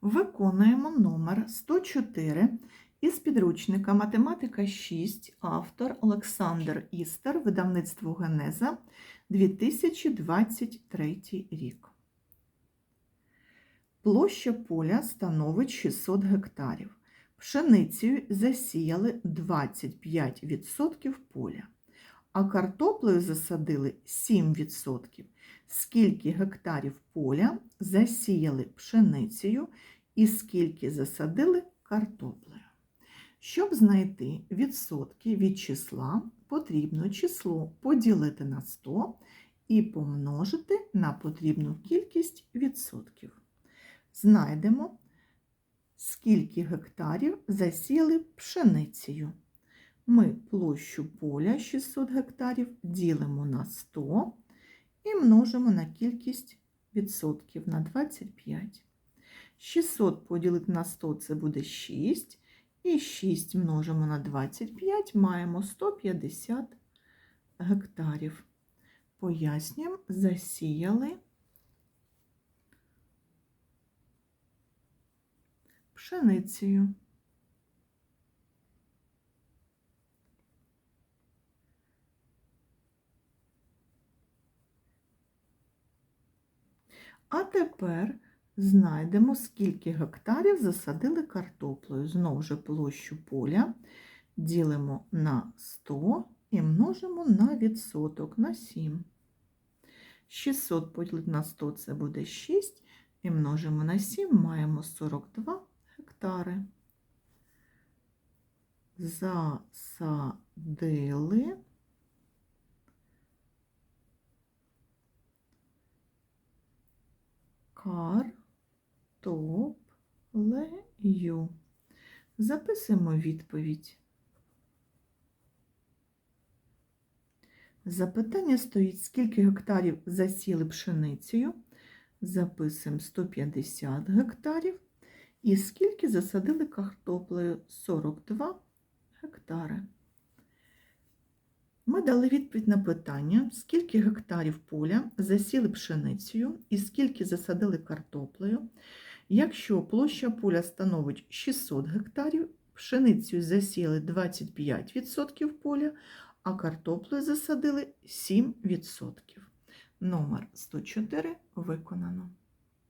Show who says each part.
Speaker 1: Виконуємо номер 104 із підручника Математика 6, автор Олександр Істер, видавництво Генеза, 2023 рік. Площа поля становить 600 гектарів. Пшеницею засіяли 25% поля, а картоплею засадили 7%. Скільки гектарів поля засіяли пшеницею і скільки засадили картоплею? Щоб знайти відсотки від числа, потрібно число поділити на 100 і помножити на потрібну кількість відсотків. Знайдемо, скільки гектарів засіяли пшеницею. Ми площу поля 600 гектарів ділимо на 100 і множимо на кількість відсотків на 25. 600 поділити на 100 це буде 6. І 6 множимо на 25, маємо 150 гектарів. Пояснюємо, засіяли пшеницею. А тепер знайдемо, скільки гектарів засадили картоплею. Знову ж площу поля ділимо на 100 і множимо на відсоток на 7. 600 поділити на 100 це буде 6, і множимо на 7, маємо 42 гектари. Засадили картоплею. Записуємо відповідь. Запитання стоїть, скільки гектарів засіли пшеницею. Записуємо 150 гектарів. І скільки засадили картоплею 42 гектари. Ми дали відповідь на питання, скільки гектарів поля засіли пшеницею і скільки засадили картоплею. Якщо площа поля становить 600 гектарів, пшеницею засіяли 25% поля, а картоплею засадили 7%. Номер 104 виконано.